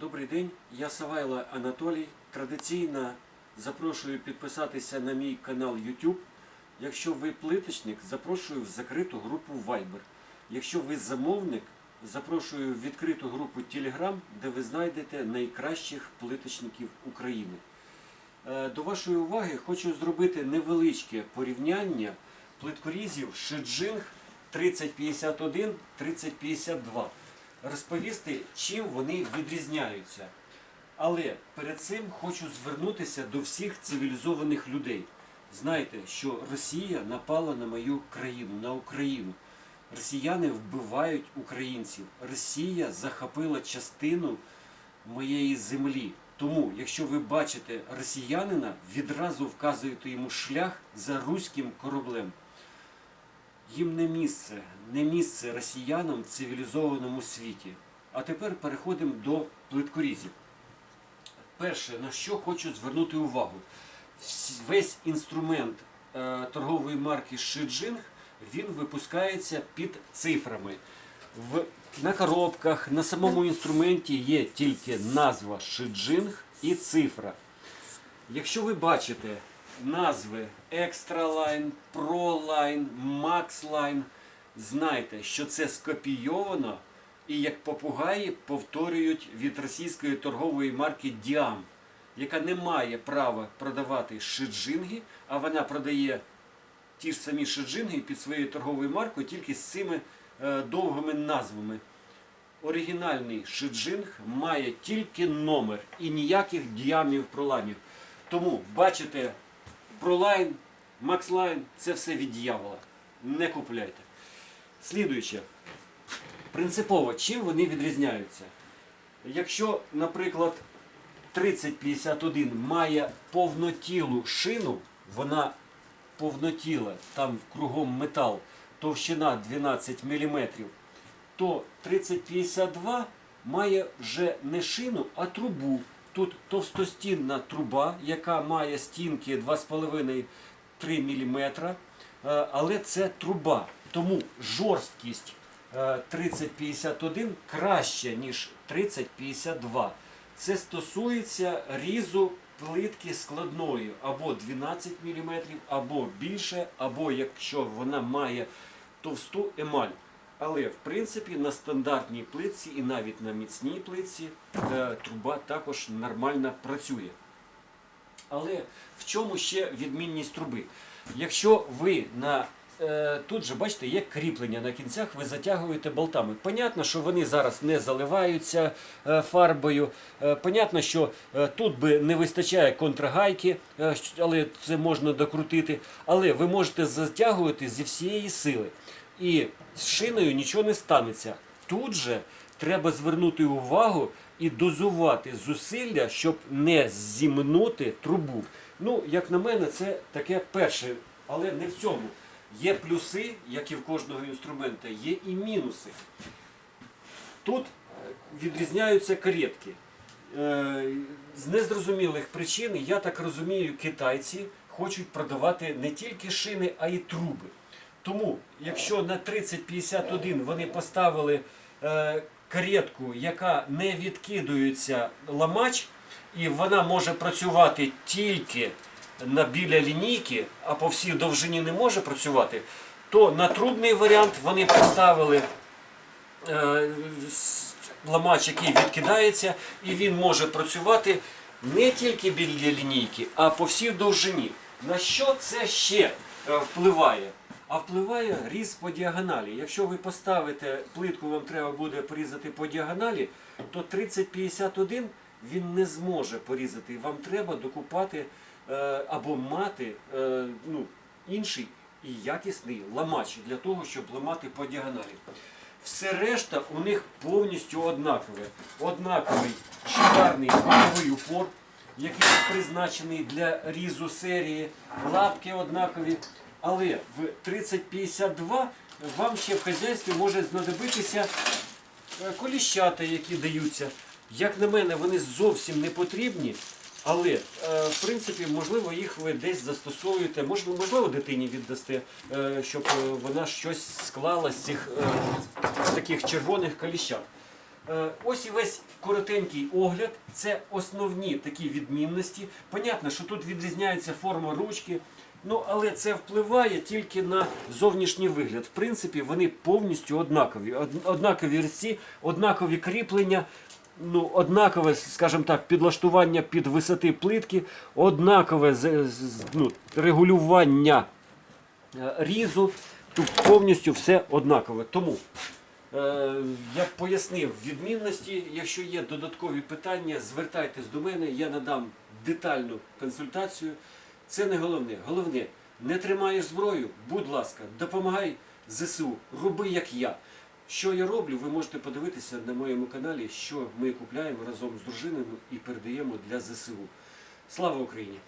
Добрий день, я Савайло Анатолій. Традиційно запрошую підписатися на мій канал YouTube. Якщо ви плиточник, запрошую в закриту групу Viber. Якщо ви замовник, запрошую в відкриту групу Telegram, де ви знайдете найкращих плиточників України. Е, До вашої уваги хочу зробити невеличке порівняння плиткорізів Шиджинг 3051 3052. Розповісти, чим вони відрізняються. Але перед цим хочу звернутися до всіх цивілізованих людей. Знайте, що Росія напала на мою країну, на Україну. Росіяни вбивають українців. Росія захопила частину моєї землі. Тому, якщо ви бачите росіянина, відразу вказуєте йому шлях за руським кораблем. Їм не місце, не місце росіянам в цивілізованому світі. А тепер переходимо до плиткорізів. Перше, на що хочу звернути увагу. Весь інструмент е, торгової марки Шиджинг він випускається під цифрами. В, на коробках, на самому інструменті є тільки назва Шиджинг і цифра. Якщо ви бачите назви Extra Line, Pro Line, Max Line, знайте, що це скопійовано і як попугаї повторюють від російської торгової марки Діам, яка не має права продавати шиджинги, а вона продає ті ж самі шиджинги під своєю торговою маркою, тільки з цими е, довгими назвами. Оригінальний шиджинг має тільки номер і ніяких діамів проламів. Тому бачите, пролайн, макслайн це все від дьявола. Не купляйте. Слідуюче. Принципово, чим вони відрізняються? Якщо, наприклад, 3051 має повнотілу шину, вона повнотіла, там кругом метал, товщина 12 мм, то 3052 має вже не шину, а трубу. Тут товстостінна труба, яка має стінки 2,5-3 мм, але це труба. Тому жорсткість е, 3051 краще, ніж 3052. Це стосується різу плитки складної або 12 мм, або більше, або якщо вона має товсту емаль. Але в принципі на стандартній плитці і навіть на міцній плитці е, труба також нормально працює. Але в чому ще відмінність труби? Якщо ви на е, тут же бачите, є кріплення на кінцях, ви затягуєте болтами. Понятно, що вони зараз не заливаються е, фарбою. Понятно, що тут би не вистачає контрагайки, але це можна докрутити. Але ви можете затягувати зі всієї сили. І з шиною нічого не станеться. Тут же треба звернути увагу і дозувати зусилля, щоб не зімнути трубу. Ну, як на мене, це таке перше, але не в цьому. Є плюси, як і в кожного інструмента, є і мінуси. Тут відрізняються каретки. Е, З незрозумілих причин, я так розумію, китайці хочуть продавати не тільки шини, а й труби. Тому, якщо на 3051 вони поставили е, каретку, яка не відкидується ламач, і вона може працювати тільки на біля лінійки, а по всій довжині не може працювати, то на трубний варіант вони поставили е, ламач, який відкидається, і він може працювати не тільки біля лінійки, а по всій довжині. На що це ще е, впливає? А впливає різ по діагоналі. Якщо ви поставите плитку, вам треба буде порізати по діагоналі, то 3051 він не зможе порізати. Вам треба докупати е, або мати е, ну, інший і якісний ламач для того, щоб ламати по діагоналі. Все решта у них повністю однакове. Однаковий шикарний бойовий упор, який призначений для різу серії, лапки однакові. Але в 3052 вам ще в хазяйстві може знадобитися е, коліщата, які даються. Як на мене, вони зовсім не потрібні, але е, в принципі, можливо, їх ви десь застосовуєте, можливо, дитині віддасте, е, щоб вона щось склала з цих таких червоних коліщат. Ось і весь коротенький огляд. Це основні такі відмінності. Понятно, що тут відрізняється форма ручки. Ну, але це впливає тільки на зовнішній вигляд. В принципі, вони повністю однакові. Однакові різці, однакові кріплення, ну, однакове, скажімо так, підлаштування під висоти плитки, однакове ну, регулювання е, різу. Тут повністю все однакове. Тому е, я пояснив відмінності. Якщо є додаткові питання, звертайтесь до мене, я надам детальну консультацію. Це не головне. Головне, не тримаєш зброю, будь ласка, допомагай ЗСУ, роби як я. Що я роблю, ви можете подивитися на моєму каналі, що ми купляємо разом з дружиною і передаємо для ЗСУ. Слава Україні!